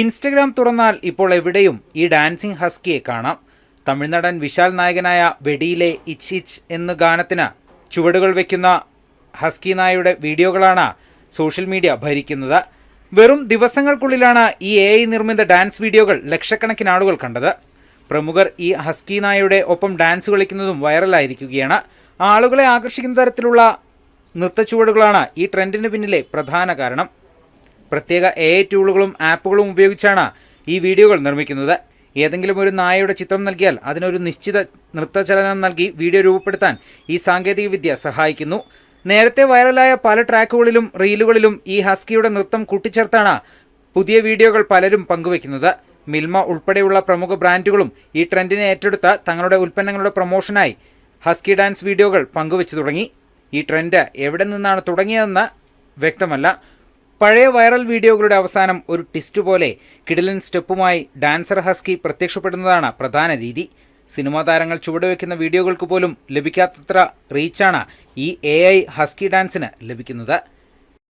Instagram തുറന്നാൽ ഇപ്പോൾ എവിടെയും ഈ ഡാൻസിംഗ് ഹസ്കിയെ കാണാം. തമിഴ്നടൻ വിശാൽ നായകനായ വെടിയിലെ ഇച്ച് ഇച്ച് എന്ന ഗാനത്തിന് ചുവടുകൾ വയ്ക്കുന്ന ഹസ്കി നായയുടെ വീഡിയോകളാണ് സോഷ്യൽ മീഡിയ ഭരിക്കുന്നത്. വെറും ദിവസങ്ങൾക്കുള്ളിലാണ് ഈ എ ഐ നിർമ്മിത ഡാൻസ് വീഡിയോകൾ ലക്ഷക്കണക്കിന് ആളുകൾ കണ്ടത്. പ്രമുഖർ ഈ ഹസ്കി നായയുടെ ഒപ്പം ഡാൻസ് കളിക്കുന്നതും വൈറലായിരിക്കുകയാണ്. ആളുകളെ ആകർഷിക്കുന്ന തരത്തിലുള്ള നൃത്തച്ചുവടുകളാണ് ഈ ട്രെൻഡിന് പിന്നിലെ പ്രധാന കാരണം. പ്രത്യേക എ ടൂളുകളും ആപ്പുകളും ഉപയോഗിച്ചാണ് ഈ വീഡിയോകൾ നിർമ്മിക്കുന്നത്. ഏതെങ്കിലും ഒരു നായയുടെ ചിത്രം നൽകിയാൽ അതിനൊരു നിശ്ചിത നൃത്തചലനം നൽകി വീഡിയോ രൂപപ്പെടുത്താൻ ഈ സാങ്കേതികവിദ്യ സഹായിക്കുന്നു. നേരത്തെ വൈറലായ പല ട്രാക്കുകളിലും റീലുകളിലും ഈ ഹസ്കിയുടെ നൃത്തം കൂട്ടിച്ചേർത്താണ് പുതിയ വീഡിയോകൾ പലരും പങ്കുവെക്കുന്നത് മിൽമ ഉൾപ്പെടെയുള്ള പ്രമുഖ ബ്രാൻഡുകളും ഈ ട്രെൻഡിനെ ഏറ്റെടുത്ത തങ്ങളുടെ ഉൽപ്പന്നങ്ങളുടെ പ്രൊമോഷനായി ഹസ്കി ഡാൻസ് വീഡിയോകൾ പങ്കുവച്ചു തുടങ്ങി. ഈ ട്രെൻഡ് എവിടെ നിന്നാണ് തുടങ്ങിയതെന്ന് വ്യക്തമല്ല. പഴയ വൈറൽ വീഡിയോകളുടെ അവസാനം ഒരു ട്വിസ്റ്റ് പോലെ കിടിലൻ സ്റ്റെപ്പുമായി ഡാൻസർ ഹസ്കി പ്രത്യക്ഷപ്പെടുന്നതാണ് പ്രധാന രീതി. സിനിമാ താരങ്ങൾ ചുവടുവെക്കുന്ന വീഡിയോകൾക്ക് പോലും ലഭിക്കാത്തത്ര റീച്ചാണ് ഈ എ ഹസ്കി ഡാൻസിന് ലഭിക്കുന്നത്.